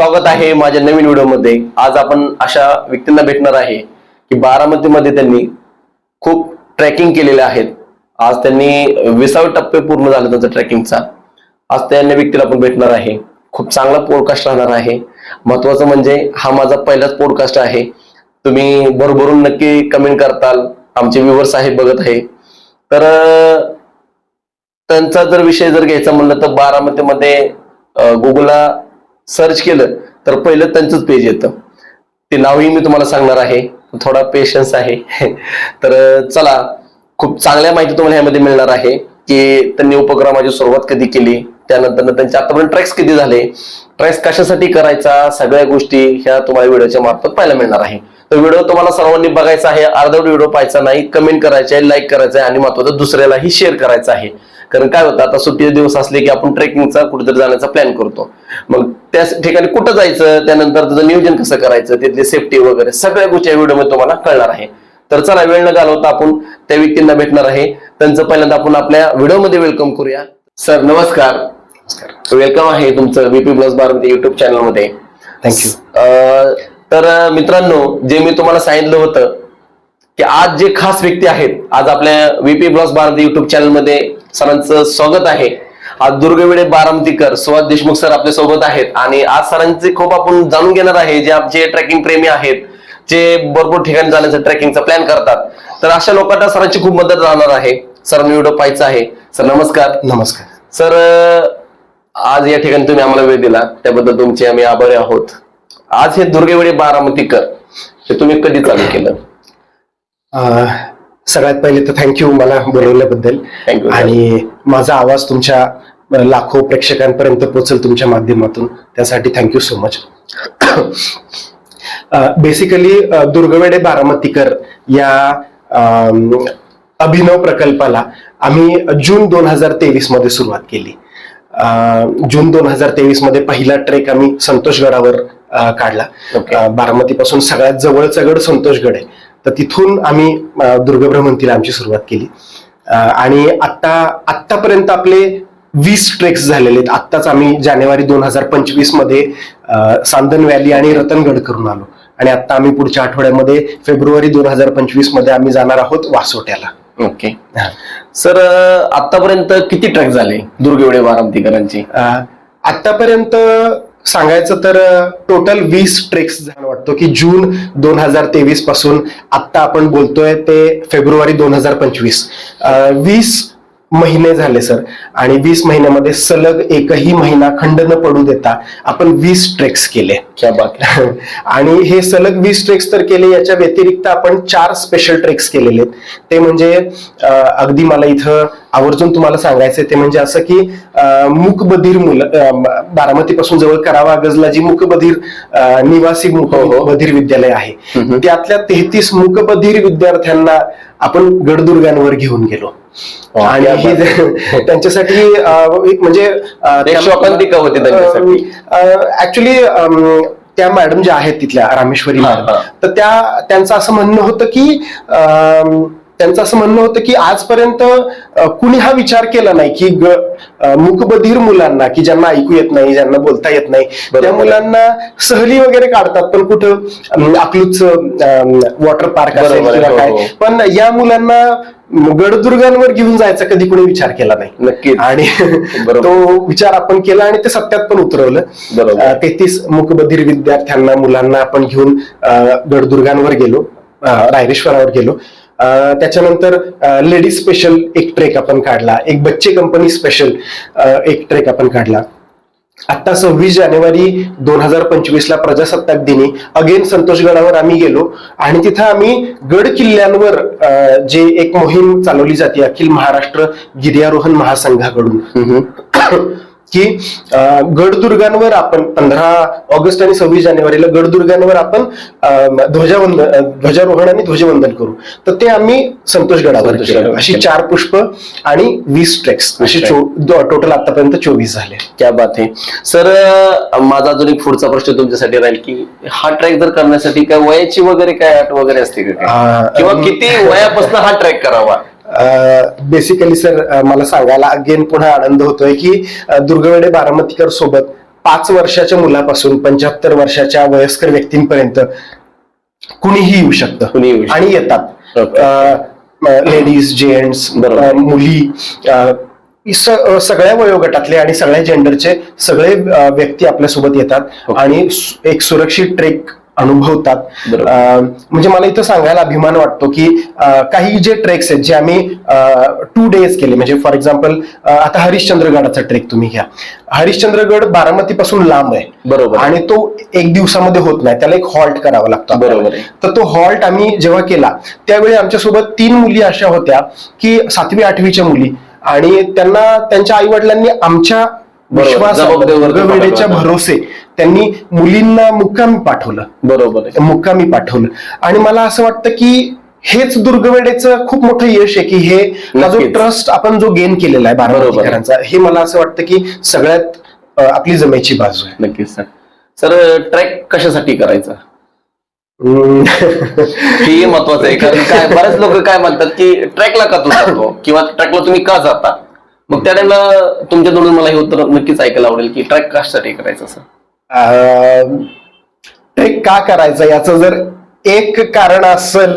स्वागत आहे माझ्या नवीन व्हिडिओमध्ये. आज आपण अशा व्यक्तींना भेटणार आहे की बारामतीमध्ये त्यांनी खूप ट्रेकिंग केलेले आहेत. आज त्यांनी विसावे टप्पे पूर्ण झाले त्यांचा ट्रेकिंगचा. आज त्या व्यक्तीला आपण भेटणार आहे. खूप चांगला पॉडकास्ट राहणार आहे. महत्वाचं म्हणजे हा माझा पहिलाच पॉडकास्ट आहे. तुम्ही भरभरून नक्की कमेंट करताल. आमचे व्ह्युअर्स आहे बघत आहे. तर त्यांचा जर विषय जर घ्यायचा म्हणलं तर बारामतीमध्ये गुगलला सर्च केलं तर पहिलं त्यांचंच पेज येतं. ते नावही मी तुम्हाला सांगणार आहे. थोडा पेशन्स आहे. तर चला खूप चांगल्या माहिती तुम्हाला ह्यामध्ये मिळणार आहे की त्यांनी उपक्रमाची सुरुवात कधी केली त्यानंतर त्यांचे आतापर्यंत ट्रॅक्स किती झाले ट्रॅक्स कशासाठी करायचा सगळ्या गोष्टी ह्या तुम्हाला व्हिडिओच्या मार्फत पाहायला मिळणार आहे. तर व्हिडिओ तुम्हाला सर्वांनी बघायचा आहे अर्धवट व्हिडिओ पाहायचा नाही कमेंट करायचा आहे लाईक करायचा आहे आणि महत्वाचं दुसऱ्यालाही शेअर करायचं आहे. कारण काय होतं आता सुट्टीचे दिवस असले की आपण ट्रेकिंगचा कुठेतरी जाण्याचा प्लॅन करतो. मग त्या ठिकाणी कुठं जायचं त्यानंतर त्याचं नियोजन कसं करायचं तिथली सेफ्टी वगैरे सगळ्या गोष्टी या व्हिडिओमध्ये तुम्हाला कळणार आहे. तर चला वेळ न घालवता आपण त्या व्यक्तींना भेटणार आहे. त्यांचं पहिल्यांदा आपण आपल्या व्हिडिओमध्ये वेलकम करूया. सर नमस्कार. वेलकम आहे तुमचं बीपी प्लस बारामती युट्यूब चॅनलमध्ये. थँक्यू तर मित्रांनो जे मी तुम्हाला सांगितलं होतं की आज जे खास व्यक्ती आहेत आज आपल्या व्हीपी ब्लॉग्स बारामती युट्यूब चॅनलमध्ये सरांचं स्वागत आहे. आज दुर्गवेडे बारामतीकर सुहास देशमुख सर आपल्यासोबत आहेत आणि आज सरांचे खूप आपण जाणून घेणार आहे जे आमचे ट्रेकिंग प्रेमी आहेत जे भरपूर ठिकाणी जाण्याचा ट्रेकिंगचा प्लॅन करतात. तर अशा लोकांना सरांची खूप मदत राहणार आहे. सरांनी व्हिडिओ पाहायचा आहे. सर नमस्कार. नमस्कार. सर आज या ठिकाणी तुम्ही आम्हाला वेळ दिला. त्याबद्दल तुमचे आम्ही आभारी आहोत. आज हे दुर्गेवेडे बारामतीकर हे तुम्ही कधी चालू केलं? सगळ्यात पहिले तर थँक्यू मला बोलवल्याबद्दल. आणि माझा आवाज तुमच्या लाखो प्रेक्षकांपर्यंत पोहोचेल तुमच्या माध्यमातून. त्यासाठी thank you so much basically दुर्गवेडे बारामतीकर या अभिनव प्रकल्पाला आम्ही जून दोन हजार तेवीसमध्ये सुरुवात केली. जून दोन हजार तेवीसमध्ये पहिला ट्रेक आम्ही संतोषगडावर काढला. Okay. बारामतीपासून सगळ्यात जवळचा गड संतोषगड आहे. तर तिथून आम्ही दुर्गभ्रमंतीला आमची सुरुवात केली. आणि आता आतापर्यंत आपले वीस ट्रेक्स झालेले आहेत. आत्ताच आम्ही जानेवारी दोन हजार पंचवीसमध्ये सांदन व्हॅली आणि रतनगड करून आलो. आणि आता आम्ही पुढच्या आठवड्यामध्ये फेब्रुवारी दोन हजार पंचवीसमध्ये आम्ही जाणार आहोत वासोट्याला. ओके. सर आतापर्यंत किती ट्रॅक झाले? दुर्गेवडे बारामतीकरांची अं, आतापर्यंत सांगायचं तर टोटल वीस ट्रेक्स झालं वाटतो की जून दोन हजार तेवीसपासून आत्ता आपण बोलतोय ते फेब्रुवारी दोन हजार पंचवीस. वीस महिने झाले सर आणि वीस महिन्यामध्ये सलग एकही महिना खंड न पडू देता आपण वीस ट्रेक्स केले क्या बात. आणि हे सलग वीस ट्रेक्स तर केले याच्या व्यतिरिक्त आपण चार स्पेशल ट्रेक्स केलेले ते म्हणजे अगदी मला इथं आवर्जून तुम्हाला सांगायचं ते म्हणजे असं की मूकबधीर मुलं बारामतीपासून जवळ करावा गजला जी मूकबधीर निवासी हो, हो. मूकबधीर विद्यालय आहे. त्यातल्या तेहतीस मूकबधीर विद्यार्थ्यांना आपण गडदुर्गांवर घेऊन गेलो आणि क्या हे त्यांच्यासाठी एक म्हणजे. ऍक्च्युली त्या मॅडम ज्या आहेत तिथल्या रामेश्वरी हा, मॅडम हा. तर त्या त्यांचं असं म्हणणं होतं की त्यांचं असं म्हणणं होतं की आजपर्यंत कुणी हा विचार केला नाही की मूकबधीर मुलांना की ज्यांना ऐकू येत नाही ज्यांना बोलता येत नाही. त्या मुलांना सहली वगैरे काढतात पण कुठं अकलूच वॉटर पार्क असेल किंवा हो, काय हो. पण या मुलांना गडदुर्गांवर घेऊन जायचा कधी कोणी विचार केला नाही. नक्कीच. आणि. तो विचार आपण केला आणि ते सत्यात पण उतरवलं. बरोबर. तेहतीस मुकबधीर विद्यार्थ्यांना मुलांना आपण घेऊन गडदुर्गांवर गेलो. रायरेश्वरावर गेलो. त्याच्यानंतर लेडीज स्पेशल एक ट्रेक आपण काढला. एक बच्चे कंपनी स्पेशल एक ट्रेक आपण काढला. आता सव्वीस जानेवारी दोन हजार पंचवीस ला प्रजासत्ताक दिनी. अगेन संतोषगडावर आम्ही गेलो. आणि तिथं आम्ही गड किल्ल्यांवर अं, जे एक मोहीम चालवली जाते अखिल महाराष्ट्र गिर्यारोहण महासंघाकडून. की गडदुर्गांवर आपण पंधरा ऑगस्ट आणि सव्वीस जानेवारीला गडदुर्गांवर आपण ध्वजावंदन ध्वजारोहण आणि ध्वजवंदन करू. तर ते आम्ही संतोषगडावर केलं. अशी. चार पुष्प आणि वीस ट्रेक्स अशी टोटल आतापर्यंत चोवीस झाले. क्या बात आहे सर माझा अजून एक पुढचा प्रश्न तुमच्यासाठी राहील की हा ट्रॅक जर करण्यासाठी काय वयाची वगैरे काय अट वगैरे असते किंवा किती वयापासून हा ट्रॅक करावा? बेसिकली सर मला सांगायला अगेन पुन्हा आनंद होतोय की दुर्गवेडे बारामतीकर सोबत पाच वर्षाच्या मुलापासून पंच्याहत्तर वर्षाच्या वयस्कर व्यक्तींपर्यंत कुणीही येऊ शकतं कुणी येऊ शकतं. आणि येतात. Ladies gents. मुली सगळ्या वयोगटातले आणि सगळ्या जेंडरचे सगळे व्यक्ती आपल्यासोबत येतात. आणि एक सुरक्षित ट्रेक अनुभवतात म्हणजे मला इथं सांगायला अभिमान वाटतो की काही जे ट्रेक्स आहेत जे आम्ही टू डेज केले म्हणजे फॉर एक्झाम्पल आता हरिश्चंद्रगडाचा ट्रेक तुम्ही घ्या हरिश्चंद्रगड बारामती पासून लांब आहे बरोबर. आणि तो एक दिवसामध्ये होत नाही त्याला एक हॉल्ट करावा लागतो. बरोबर. तर तो हॉल्ट आम्ही जेव्हा केला त्यावेळी आमच्यासोबत तीन मुली अशा होत्या की सातवी आठवीच्या मुली आणि त्यांना त्यांच्या आई वडिलांनी आमच्या दुर्गवेडेच्या पाठवलं. भरोसे त्यांनी मुलींना मुक्कामी पाठवलं. बरोबर आहे. मुक्कामी पाठवलं. आणि मला असं वाटतं की हेच दुर्गवेडेचं खूप मोठं यश आहे की हे हा जो नक्कीच. ट्रस्ट आपण जो गेन केलेला आहे. बारामतीकरांचा हे मला असं वाटतं की सगळ्यात अ, आपली जमेची बाजू आहे. नक्कीच सर. सर ट्रॅक कशासाठी करायचा? हम्म. हे महत्वाचं आहे कारण काय बरेच लोक काय म्हणतात की ट्रॅकला का तू जातो? किंवा ट्रॅकला तुम्ही का जाता? मग त्या टाइमला तुमच्या तोंडून मला हे उत्तर नक्कीच ऐकायला आवडेल की ट्रॅक कशासाठी करायचं सर? अं, ट्रेक का करायचं याचं जर एक कारण असेल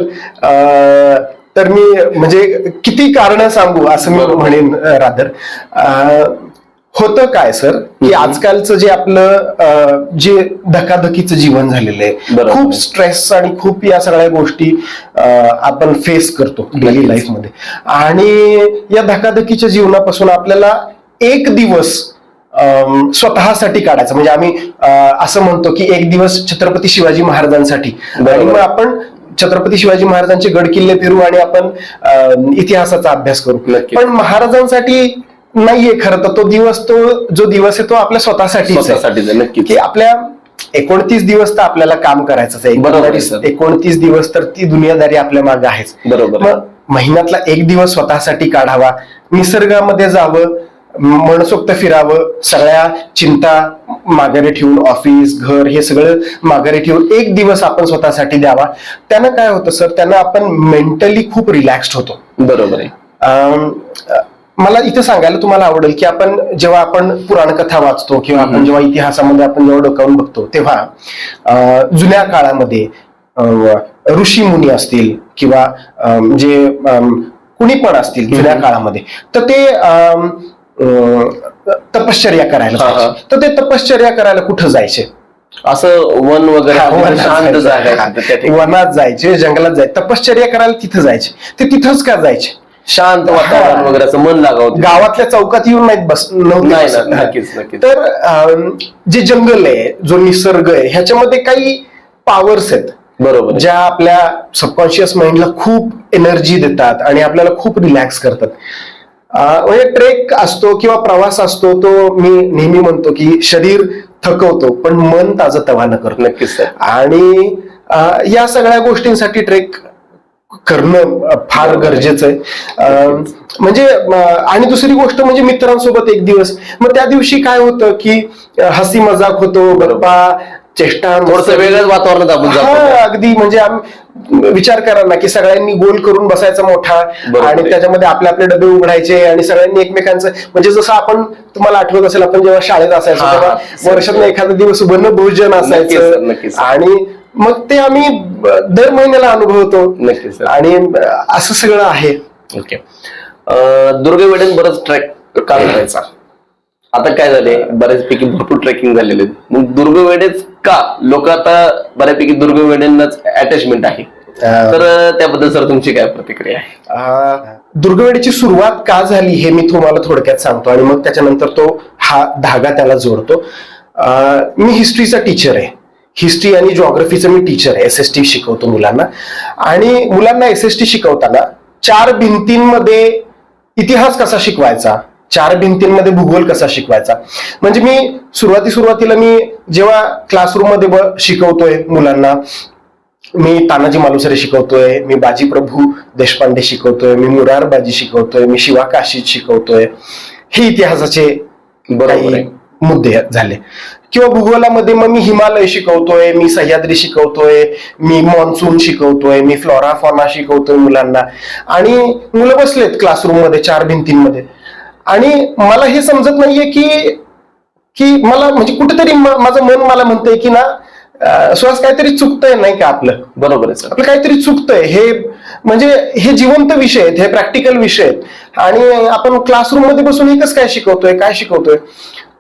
अं, तर मी म्हणजे किती कारण सांगू असं मी. म्हणेन रादर होतं काय सर की. आजकालचं जे आपलं जे धकाधकीचं जीवन झालेलं आहे. खूप स्ट्रेस आणि खूप या सगळ्या गोष्टी आपण फेस करतो डेली. लाईफमध्ये आणि या धकाधकीच्या जीवनापासून आपल्याला एक दिवस स्वतःसाठी काढायचा. म्हणजे आम्ही असं म्हणतो की एक दिवस छत्रपती शिवाजी महाराजांसाठी. आणि. मग आपण छत्रपती शिवाजी महाराजांचे गड किल्ले फिरू आणि आपण इतिहासाचा अभ्यास करू. पण महाराजांसाठी नाहीये खरं तर तो दिवस तो जो दिवस आहे तो आपल्या नक्कीच. की आपल्या एकोणतीस दिवस तर आपल्याला काम आहे, एकोणतीस दिवस तर ती दुनियादारी आपल्या मागे आहेच. बरोबर महिन्यातला एक दिवस स्वतःसाठी काढावा. निसर्गामध्ये जावं. मनसोक्त फिरावं सगळ्या चिंता माघारी ठेवून ऑफिस घर हे सगळं माघारी ठेवून एक दिवस आपण स्वतःसाठी द्यावा त्यानं काय होतं सर त्यानं आपण मेंटली खूप रिलॅक्स्ड होतो बरोबर आहे मला इथं सांगायला तुम्हाला आवडेल की आपण जेव्हा आपण पुराणकथा वाचतो किंवा आपण. जेव्हा इतिहासामध्ये आपण जेव्हा डोकावून बघतो तेव्हा जुन्या काळामध्ये ऋषी मुनी असतील किंवा जे कुणी पण असतील जुन्या. काळामध्ये तर ते अ, तपश्चर्या करायला. जायचे. तर ते तपश्चर्या करायला कुठं जायचे असं वन वगैरे हा, वनात शांत जायचे. जागा आहे तिथं त्या ठिकाणी. वनात जायचे जंगलात जायचे तपश्चर्या करायला तिथं जायचे ते तिथंच का जायचे शांत वातावरण. वगैरे असं मन लागावं गावातल्या चौकात येऊन नाहीत बस नव्हते नाही बसत. नक्कीच, नक्कीच. तर अं, जे जंगल आहे जो निसर्ग आहे ह्याच्यामध्ये काही पॉवर्स आहेत बरोबर आहे. ज्या आपल्या सबकॉन्शियस माइंडला खूप एनर्जी देतात आणि आपल्याला खूप रिलॅक्स करतात म्हणजे ट्रेक असतो किंवा प्रवास असतो तो मी नेहमी म्हणतो की शरीर थकवतो पण मन ताजं तवानं करतो. नक्कीच आणि या सगळ्या गोष्टींसाठी ट्रेक करणं फार गरजेचं आहे. म्हणजे आणि दुसरी गोष्ट म्हणजे मित्रांसोबत एक दिवस. मग त्या दिवशी काय होतं की हसी मजाक होतो गप्पा चेष्टा थोडस वेगळ्याच वातावरणात आपण हा जातो. अगदी. म्हणजे आम- विचार करा ना की सगळ्यांनी गोल करून बसायचा मोठा बरोबर आणि. त्याच्यामध्ये आपले आपले डबे उघडायचे आणि सगळ्यांनी एकमेकांचं म्हणजे जसं आपण तुम्हाला आठवत असेल आपण जेव्हा शाळेत असायचो हा, हा. तेव्हा वर्षातून एखादा दिवस वनभोजन नक्कीच सर, असायचं. नक्कीच. आणि मग ते आम्ही ब- दर महिन्याला अनुभवतो सर. आणि अ, असं सगळं आहे. ओके. दुर्गवेडेन बरंच ट्रॅक का करायचा? आता काय झाले बऱ्याचपैकी भरपूर ट्रेकिंग झालेले आहेत. मग दुर्गवेडेच का? लोक आता बऱ्यापैकी दुर्गवेडेंनाच अटॅचमेंट आहे. तर त्याबद्दल सर तुमची काय प्रतिक्रिया आहे? दुर्गवेडीची सुरुवात का झाली हे मी तुम्हाला थोडक्यात सांगतो आणि मग त्याच्यानंतर तो हा धागा त्याला जोडतो. मी हिस्ट्रीचा टीचर आहे. हिस्ट्री आणि जॉग्रफीचं मी टीचर आहे एस एस टी शिकवतो मुलांना. आणि मुलांना एस एस टी शिकवताना चार भिंतींमध्ये इतिहास कसा शिकवायचा? चार भिंतींमध्ये भूगोल कसा शिकवायचा? म्हणजे मी सुरुवाती सुरुवातीला मी जेव्हा क्लासरूममध्ये शिकवतोय मुलांना मी तानाजी मालुसरे शिकवतोय मी बाजी प्रभू देशपांडे शिकवतोय मी मुरार बाजी शिकवतोय मी शिवा काशीद शिकवतोय हे इतिहासाचे बरोबर. मुद्दे झाले. किंवा भूगोलामध्ये मग मी हिमालय शिकवतोय मी सह्याद्री शिकवतोय मी मॉन्सून शिकवतोय मी फ्लोरा फॉना शिकवतोय मुलांना. आणि मुलं बसलेत क्लासरूममध्ये चार भिंतींमध्ये. आणि मला हे समजत नाहीये की की मला म्हणजे कुठेतरी माझं मन मला म्हणतंय की ना सुहास काहीतरी चुकतंय नाही का आपलं? बरोबर आहे आपलं काहीतरी चुकतंय. हे म्हणजे हे जिवंत विषय आहेत हे प्रॅक्टिकल विषय आहेत. आणि आपण क्लासरूममध्ये बसून एकच काय शिकवतोय काय शिकवतोय?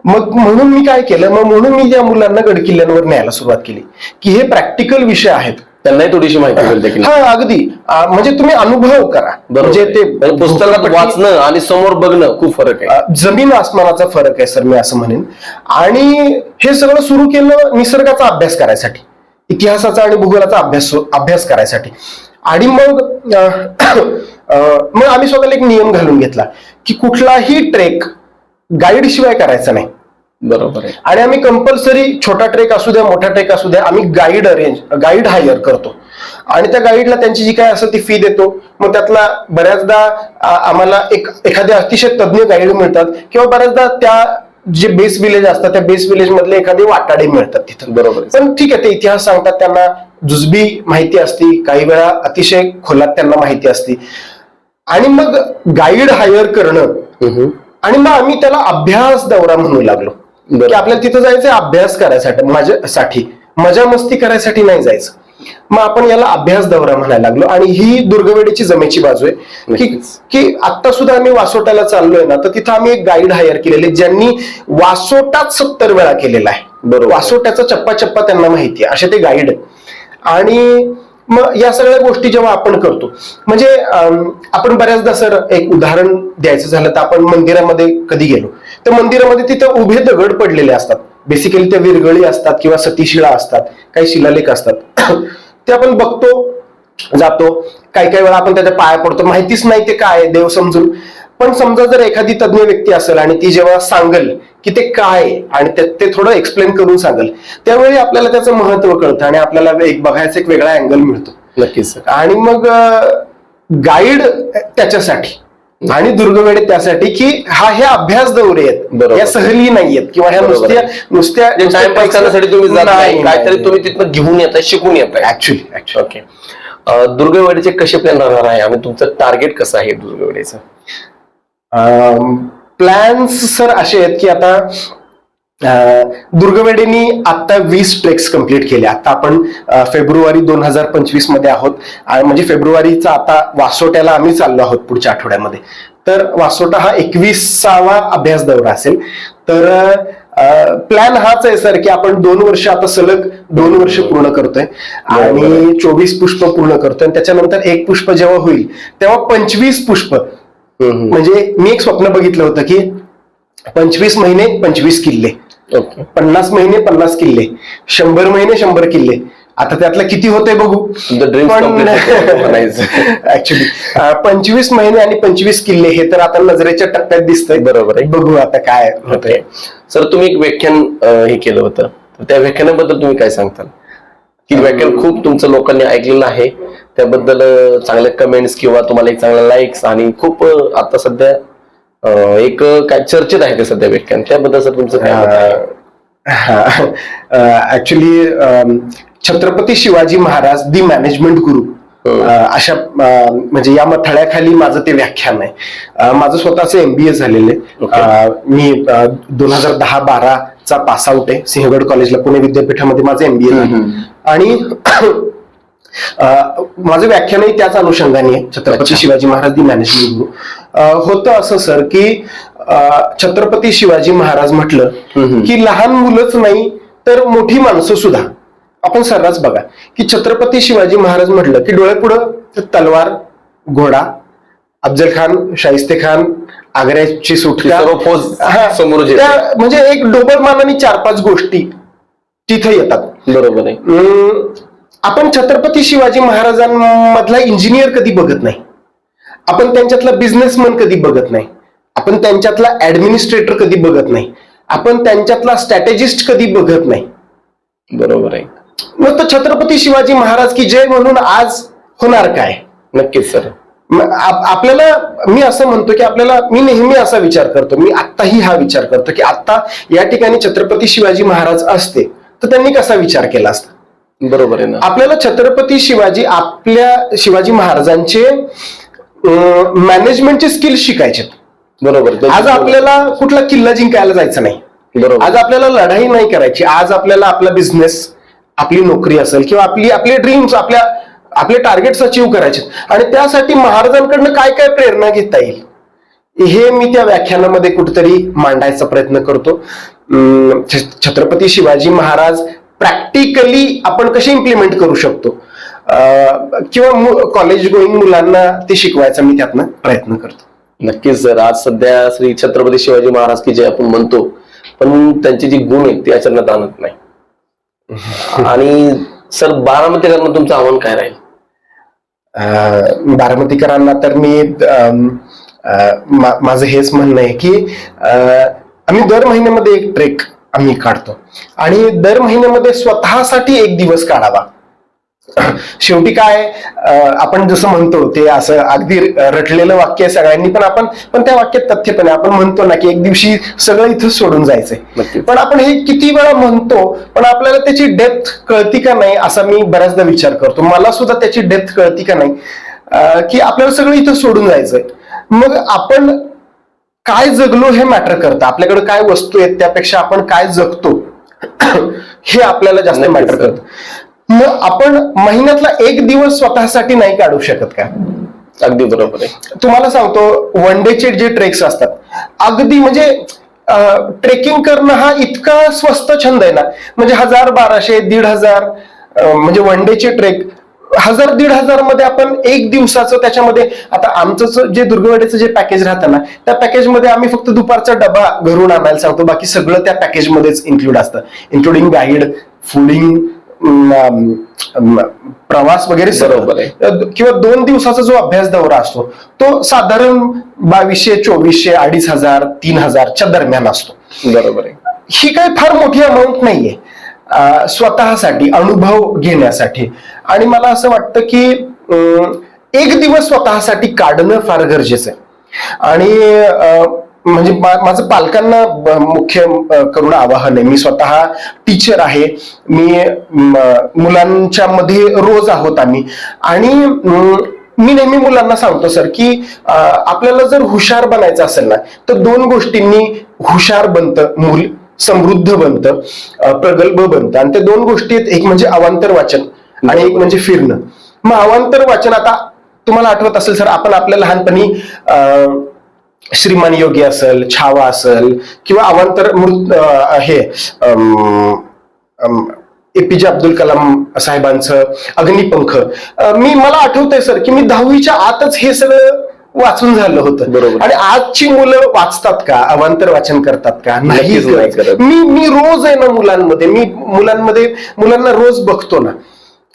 मग म्हणून मी काय केलं? मग म्हणून मी या मुलांना गडकिल्ल्यांवर न्यायला सुरुवात केली. की हे प्रॅक्टिकल विषय आहेत. त्यांनाही थोडीशी माहिती मिळेल देखील हा अगदी. म्हणजे तुम्ही अनुभव करा. म्हणजे ते म्हणजे पुस्तकात वाचणं आणि समोर बघणं खूप फरक आहे. जमीन आसमानाचा फरक आहे सर मी असं म्हणेन. आणि हे सगळं सुरू केलं निसर्गाचा अभ्यास करायसाठी. इतिहासाचा आणि भूगोलाचा अभ्यास अभ्यास करायसाठी. आणि मग मग आम्ही स्वतःला एक नियम घालून घेतला की कुठलाही ट्रेक गाईड शिवाय करायचा नाही. बरोबर आहे आणि आम्ही कंपल्सरी छोटा ट्रेक असू द्या मोठा ट्रेक असू द्या आम्ही गाईड अरेंज गाईड हायर करतो आणि त्या गाईडला त्यांची जी काय असेल ती फी देतो मग त्यातला बऱ्याचदा आम्हाला एक एखादे अतिशय तज्ज्ञ गाईड मिळतात किंवा बऱ्याचदा त्या जे बेस विलेज असतात त्या बेस विलेज मधले एखादे वाटाडे मिळतात तिथं बरोबर. पण ठीक आहे ते इतिहास सांगतात त्यांना जुजबी माहिती असती काही वेळा अतिशय खोलात त्यांना माहिती असती आणि मग गाईड हायर करणं. आणि मग आम्ही त्याला अभ्यास दौरा म्हणू लागलो. की आपल्याला तिथं जायचं अभ्यास करायसाठी माझ्यासाठी मजा मस्ती करायसाठी नाही जायचं. मग आपण याला अभ्यास दौरा म्हणायला लागलो. आणि ही दुर्गवेडीची जमेची बाजू आहे. की. की आता सुद्धा आम्ही वासोटाला चाललोय ना तर तिथं आम्ही एक गाईड हायर केलेले ज्यांनी वासोटात सत्तर वेळा केलेला आहे. बरोबर. वासोट्याचा चप्पा चप्पा त्यांना माहिती आहे. असे ते गाईड आणि मग या सगळ्या गोष्टी जेव्हा आपण करतो म्हणजे आपण बऱ्याचदा सर एक उदाहरण द्यायचं झालं तर आपण मंदिरामध्ये कधी गेलो तर मंदिरामध्ये तिथं उभे दगड पडलेले असतात. बेसिकली त्या विरगळी असतात किंवा सतीशिळा असतात काही शिलालेख असतात. ते आपण बघतो जातो काही काही वेळा आपण त्याच्या पाया पडतो माहितीच नाही ते काय देव समजून. पण समजा जर एखादी तज्ञ व्यक्ती असेल आणि ती जेव्हा सांगल की ते काय आणि ते- थोडं एक्सप्लेन करून सांगल त्यावेळी आपल्याला त्याचं महत्त्व कळतं आणि आपल्याला एक बघायचा एक वेगळा अँगल मिळतो. नक्कीच आणि मग गाईड त्याच्यासाठी आणि दुर्गवेडे त्यासाठी की हा हे अभ्यास दौरे आहेत. या सहली नाहीयेत किंवा ह्या नुसत्या. नुसत्या नाही काहीतरी तुम्ही तिथनं घेऊन येताय शिकून येताय. ऍक्च्युली ऍक्च्युली ओके दुर्गवाडीचे कसे प्लॅन राहणार आहे? आणि तुमचं टार्गेट कसं आहे दुर्गवाडीचं प्लॅन्स सर असे आहेत की आता दुर्गवेडेनी आता वीस ट्रेक्स कंप्लीट केले. आता आपण फेब्रुवारी दोन हजार पंचवीसमध्ये आहोत. म्हणजे फेब्रुवारीचा आता वासोट्याला आम्ही चाललो आहोत पुढच्या आठवड्यामध्ये. तर वासोटा हा एकविसावा अभ्यास दौरा असेल. तर प्लॅन हाच आहे सर की आपण दोन वर्ष आता सलग दोन वर्ष पूर्ण करतोय. आणि चोवीस पुष्प पूर्ण करतोय. आणि त्याच्यानंतर एक पुष्प जेव्हा होईल तेव्हा पंचवीस पुष्प. म्हणजे मी एक स्वप्न बघितलं होतं की पंचवीस महिने पंचवीस किल्ले. पन्नास महिने पन्नास किल्ले. शंभर महिने शंभर किल्ले. आता त्यातलं किती होते बघू. ऍक्च्युली पंचवीस महिने आणि पंचवीस किल्ले हे तर आता नजरेच्या टप्प्यात दिसतंय. बरोबर आहे. बघू आता काय होतंय. सर तुम्ही एक व्याख्यान हे केलं होतं. त्या व्याख्यानाबद्दल तुम्ही काय सांगताल? की व्याख्यान खूप तुमचं लोकांनी ऐकलेलं आहे. त्याबद्दल चांगले कमेंट्स किंवा तुम्हाला एक चांगला लाईक्स आणि खूप आता सध्या एक काय चर्चेत आहे ते सध्या व्याख्यान त्याबद्दल सर तुमचं काय actually Chhatrapati Shivaji Maharaj the management guru अशा म्हणजे या मथळ्याखाली माझं ते व्याख्यान आहे. माझं स्वतःचं एमबीए झालेलं. आहे. मी दोन हजार दहा बाराचा पास आउट आहे. सिंहगड कॉलेजला पुणे विद्यापीठामध्ये माझं एमबीए. आणि माझं व्याख्यानही त्याच अनुषंगाने Chhatrapati. Shivaji Maharaj the management guru. होतं असं सर की छत्रपती शिवाजी महाराज म्हटलं. की लहान मुलंच नाही तर मोठी माणसं सुद्धा. आपण सर्रास बघा की छत्रपती शिवाजी महाराज म्हटलं की डोळ्यापुढं तलवार घोडा अफजल खान शाहिस्ते खान आग्र्याची सुटका. हा, म्हणजे एक डोबरमानाने चार पाच गोष्टी तिथे येतात. बरोबर आहे. आपण छत्रपती शिवाजी महाराजांमधला इंजिनियर कधी बघत नाही. आपण त्यांच्यातला बिझनेसमन कधी बघत नाही. आपण त्यांच्यातला ऍडमिनिस्ट्रेटर कधी बघत नाही. आपण त्यांच्यातला स्ट्रॅटेजिस्ट कधी बघत नाही. बरोबर आहे. मग तो छत्रपती शिवाजी महाराज की जय म्हणून आज होणार काय? नक्कीच सर. आपल्याला मी असं म्हणतो की आपल्याला मी नेहमी असा विचार करतो मी आत्ताही हा विचार करतो की आता या ठिकाणी छत्रपती शिवाजी महाराज असते तर त्यांनी कसा विचार केला असता? बरोबर आहे ना. आपल्याला छत्रपती शिवाजी आपल्या शिवाजी महाराजांचे मॅनेजमेंटचे स्किल शिकायचे बरोबर आज आपल्याला कुठला किल्ला जिंकायला जायचं नाही. बरोबर. आज आपल्याला लढाई नाही करायची. आज आपल्याला आपला बिझनेस आपली नोकरी असेल किंवा आपली आपले ड्रीम्स आपल्या आपले टार्गेट्स अचीव्ह करायचे आणि त्यासाठी महाराजांकडनं काय काय प्रेरणा घेता येईल? हे मी त्या व्याख्यानामध्ये कुठेतरी मांडायचा प्रयत्न करतो. छत्रपती शिवाजी महाराज प्रॅक्टिकली आपण कसे इम्प्लिमेंट करू शकतो? किंवा कॉलेज गोईंग मुलांना ते शिकवायचा मी त्यातनं प्रयत्न करतो. नक्कीच सर आज सध्या श्री छत्रपती शिवाजी महाराज की जे आपण म्हणतो पण त्यांची जी गुण आहेत ते आचरणात आणत नाही. आणि सर बारामतीकरांना तुमचं आव्हान काय राहील? बारामतीकरांना तर मी माझं हेच म्हणणं आहे की आम्ही दर महिन्यामध्ये एक ट्रेक आम्ही काढतो आणि दर महिन्यामध्ये स्वतःसाठी एक दिवस काढावा शेवटी काय आपण जसं म्हणतो ते असं अगदी रटलेलं वाक्य आहे सगळ्यांनी पण आपण पण त्या वाक्यात तथ्य पण आहे. आपण म्हणतो ना की एक दिवशी सगळं इथं सोडून जायचंय. पण आपण हे किती वेळा म्हणतो पण आपल्याला त्याची डेप्थ कळती का नाही असा मी बऱ्याचदा विचार करतो मला सुद्धा त्याची डेप्थ कळती का नाही की आपल्याला सगळं इथं सोडून जायचंय मग आपण काय जगलो हे मॅटर करतं. आपल्याकडे काय वस्तू आहेत त्यापेक्षा आपण काय जगतो हे आपल्याला जास्त मॅटर. करतं. मग आपण महिन्यातला एक दिवस स्वतःसाठी नाही काढू शकत का? अगदी बरोबर आहे. तुम्हाला सांगतो वन डेचे जे ट्रेक्स असतात अगदी म्हणजे ट्रेकिंग करणं हा इतका स्वस्त छंद आहे ना. म्हणजे हजार बाराशे दीड हजार म्हणजे वन डेचे ट्रेक हजार दीड हजारमध्ये आपण एक दिवसाचं त्याच्यामध्ये आता आमचं ज- दुर्गवाडीचं जे पॅकेज राहतं ना त्या पॅकेजमध्ये आम्ही फक्त दुपारचा डबा घरून आणायला सांगतो. बाकी सगळं त्या पॅकेजमध्येच इन्क्लूड असतं. इन्क्लुडिंग गाईड फुडिंग प्रवास वगैरे सगळं. बरोबर आहे. अ, किंवा दोन दिवसाचा जो अभ्यास दौरा असतो तो साधारण बावीसशे चोवीसशे अडीच हजार तीन हजारच्या दरम्यान असतो. बरोबर आहे. ही काही फार मोठी अमाऊंट नाहीये. स्वतःसाठी अनुभव घेण्यासाठी. आणि मला असं वाटतं की अं, एक दिवस स्वतःसाठी काढणं फार गरजेचं आहे. आणि म्हणजे माझं पालकांना मुख्य करून आवाहन आहे. मी स्वतः टीचर आहे. मी मुलांच्या मध्ये रोज आहोत आम्ही. आणि मी नेहमी मुलांना सांगतो सर की आपल्याला जर हुशार बनायचं असेल ना तर दोन गोष्टींनी हुशार बनतं मूल समृद्ध बनतं प्रगल्भ बनतं. आणि ते दोन गोष्टी आहेत. एक म्हणजे अवांतर वाचन आणि एक म्हणजे फिरणं. मग अवांतर वाचन आता तुम्हाला आठवत असेल सर आपण आपल्या लहानपणी अ, श्रीमान योगी असेल छावा असेल किंवा अवांतर मृत हे एपीजे अब्दुल कलाम साहेबांचं अग्निपंख. मी मला आठवतंय सर की मी दहावीच्या आतच हे सगळं वाचून झालं होतं. बरोबर. आणि आजची मुलं वाचतात का? अवांतर वाचन करतात का? नाही. मी मी रोज आहे ना मुलांमध्ये मी मुलांमध्ये मुलांना रोज बघतो ना.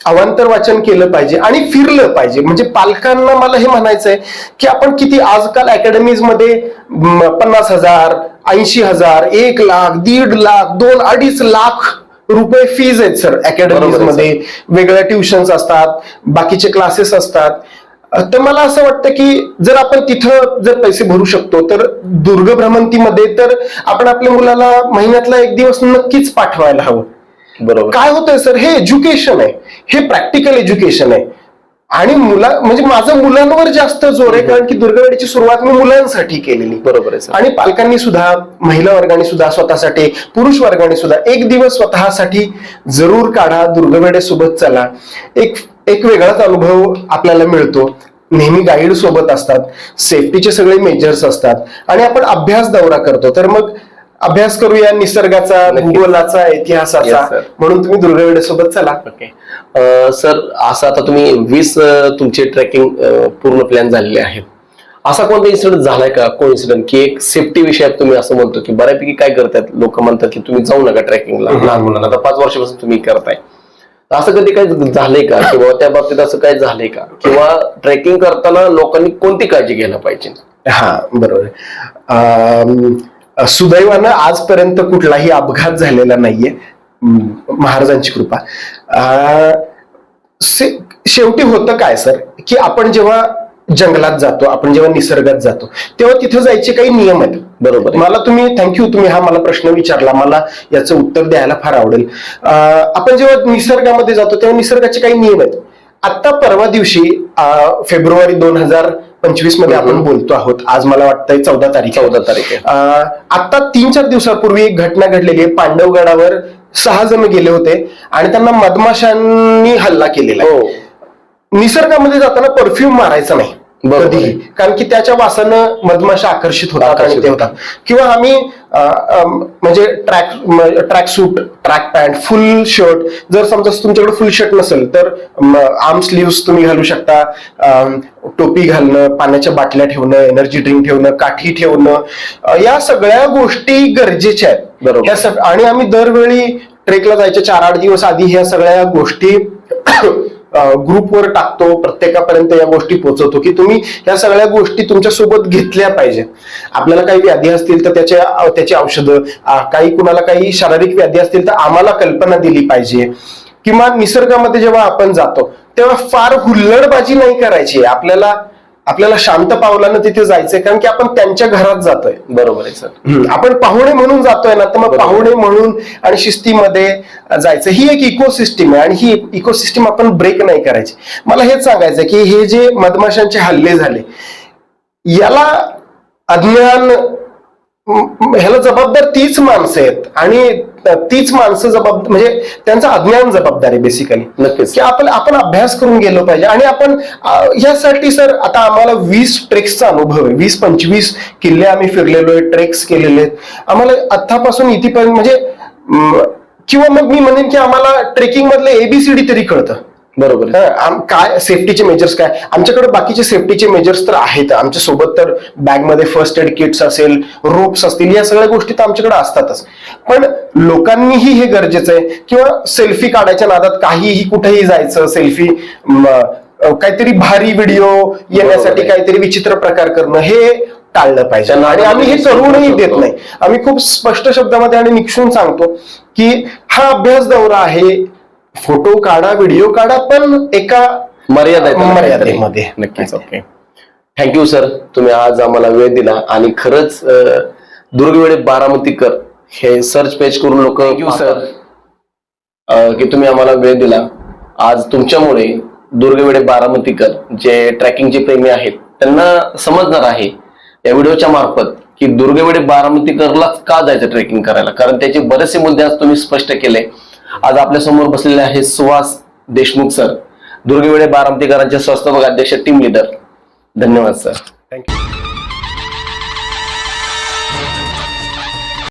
अवांतर वाचन केलं पाहिजे आणि फिरलं पाहिजे. म्हणजे पालकांना मला हे म्हणायचंय की आपण किती आजकाल अकॅडमीजमध्ये पन्नास हजार ऐंशी हजार एक लाख दीड लाख दोन अडीच लाख रुपये फीज आहेत सर अकॅडमीजमध्ये. वेगळ्या ट्युशन्स असतात बाकीचे क्लासेस असतात. तर मला असं वाटतं की जर आपण तिथं जर पैसे भरू शकतो तर दुर्ग भ्रमंतीमध्ये तर आपण आपल्या मुलाला महिन्यातला एक दिवस नक्कीच पाठवायला हवं. बरोबर. काय होतंय सर? हे एज्युकेशन आहे. हे प्रॅक्टिकल एज्युकेशन आहे. आणि मुला म्हणजे माझं मुलांवर जास्त जोर आहे कारण की दुर्गवाडीची सुरुवात मी मुलांसाठी केलेली. बरोबर आहे आणि पालकांनी सुद्धा महिला वर्गाने सुद्धा स्वतःसाठी पुरुष वर्गाने सुद्धा एक दिवस स्वतःसाठी जरूर काढा दुर्गवेडे सोबत चला. एक एक वेगळाच अनुभव आपल्याला मिळतो. नेहमी गाईड सोबत असतात. सेफ्टीचे सगळे मेजर्स असतात. आणि आपण अभ्यास दौरा करतो. तर मग अभ्यास करूया निसर्गाचा. भूगोलाचा इतिहासाचा. म्हणून तुम्ही दुर्गवेडे सोबत चला. सर असं आता तुम्ही वीस तुमचे ट्रेकिंग पूर्ण प्लॅन झालेले आहेत. असा कोणता इन्सिडेंट झालाय का? को इन्सिडेंट की एक सेफ्टी विषयात तुम्ही असं म्हणतो की बऱ्यापैकी काय करतात? लोक म्हणतात की तुम्ही जाऊ नका ट्रेकिंगला लहान मुलांना आता पाच वर्षापासून तुम्ही करताय. असं कधी काय झालंय का? किंवा त्या बाबतीत असं काय झालंय का? किंवा ट्रेकिंग करताना लोकांनी कोणती काळजी घ्यायला पाहिजे? हा बरोबर. सुदैवानं आजपर्यंत कुठलाही अपघात झालेला नाहीये. महाराजांची कृपा. शेवटी होतं काय सर? की आपण जेव्हा जंगलात जातो आपण जेव्हा निसर्गात जातो तेव्हा तिथं जायचे काही नियम आहेत. बरोबर. मला तुम्ही थँक्यू तुम्ही हा मला प्रश्न विचारला. मला याचं उत्तर द्यायला फार आवडेल. आपण जेव्हा निसर्गामध्ये जातो तेव्हा निसर्गाचे काही नियम आहेत. आता परवा दिवशी फेब्रुवारी दोन हजार पंचवीसमध्ये आपण बोलतो आहोत. आज मला वाटतंय चौदा तारीख. चौदा तारीख आता तीन चार दिवसापूर्वी एक घटना घडलेली आहे. पांडवगडावर सहा जण गेले होते आणि त्यांना मधमाशांनी हल्ला केलेला आहे. हो. निसर्गामध्ये जाताना परफ्यूम मारायचा नाही. कधीही. कारण की त्याच्या वासानं मधमाशा आकर्षित होतात. किंवा आम्ही म्हणजे track track suit track pant full shirt जर समजा तुमच्याकडे फुल शर्ट नसेल तर आर्म स्लीव्स तुम्ही घालू शकता. टोपी घालणं पाण्याच्या बाटल्या ठेवणं एनर्जी ड्रिंक ठेवणं काठी ठेवणं. या सगळ्या गोष्टी गरजेच्या आहेत. बरोबर. आणि आम्ही दरवेळी ट्रेकला जायच्या चार आठ दिवस आधी ह्या सगळ्या गोष्टी ग्रुपवर टाकतो प्रत्येकापर्यंत या गोष्टी पोहोचवतो की तुम्ही या सगळ्या गोष्टी तुमच्यासोबत घेतल्या पाहिजे. आपल्याला काही व्याधी असतील तर त्याच्या त्याची औषधं काही कुणाला काही शारीरिक व्याधी असतील तर आम्हाला कल्पना दिली पाहिजे. किंवा निसर्गामध्ये जेव्हा आपण जातो तेव्हा फार हुल्लडबाजी नाही करायची. आपल्याला आपल्याला शांत पावलानं तिथे जायचंय कारण की आपण त्यांच्या घरात जातोय. बरोबर आहे सर. आपण पाहुणे म्हणून जातोय ना तर मग. पाहुणे म्हणून आणि शिस्तीमध्ये जायचं. ही एक इकोसिस्टीम आहे आणि ही इकोसिस्टीम आपण ब्रेक नाही करायची. मला हेच सांगायचं की हे जे मधमाशांचे हल्ले झाले याला अज्ञान ह्याला जबाबदार तीच माणसं आहेत. आणि तीच माणसं जबाबदार म्हणजे त्यांचा अज्ञान जबाबदार आहे बेसिकली नक्कीच. की आपण आपण अभ्यास करून गेलो पाहिजे. आणि आपण यासाठी सर आता आम्हाला वीस ट्रेक्सचा अनुभव आहे. वीस पंचवीस किल्ले आम्ही फिरलेलो आहे ट्रेक्स केलेले आहेत. आम्हाला आतापासून इथेपर्यंत म्हणजे किंवा मग मी म्हणेन की आम्हाला ट्रेकिंग मधलं एबीसीडी तरी कळतं. बरोबर. काय सेफ्टीचे मेजर्स काय? आमच्याकडे बाकीचे सेफ्टीचे मेजर्स तर आहेत. आमच्यासोबत तर बॅगमध्ये फर्स्ट एड किट्स असेल रोप्स असतील या सगळ्या गोष्टी तर आमच्याकडे असतातच. पण लोकांनीही हे गरजेचं आहे. किंवा सेल्फी काढायच्या नादात काहीही कुठेही जायचं सेल्फी काहीतरी भारी व्हिडिओ येण्यासाठी. काहीतरी विचित्र प्रकार करणं हे टाळलं पाहिजे. आणि आम्ही हे करूनही देत. नाही. आम्ही खूप स्पष्ट शब्दामध्ये आणि निक्षून सांगतो की हा अभ्यास दौरा आहे फोटो काढा व्हिडिओ काढा पण एका मर्यादा मर्यादेमध्ये. नक्कीच ओके थँक्यू सर तुम्ही आज आम्हाला वेळ दिला आणि खरंच दुर्गवेळे बारामतीकर हे सर्च पेज करून लोक थँक्यू सर की तुम्ही आम्हाला वेळ दिला. आज तुमच्यामुळे दुर्गवेळे बारामतीकर जे ट्रॅकिंगचे प्रेमी आहेत त्यांना समजणार आहे या व्हिडिओच्या मार्फत की दुर्गवेळे बारामतीकरला का जायचं ट्रेकिंग करायला? कारण त्याचे बरेचसे मुद्दे आज तुम्ही स्पष्ट केले. आज आपल्यासमोर बसलेले आहे सुहास देशमुख सर. दुर्गवेळे बारामतीकरांचे स्वस्थ अध्यक्ष टीम लिडर धन्यवाद सर थँक्यू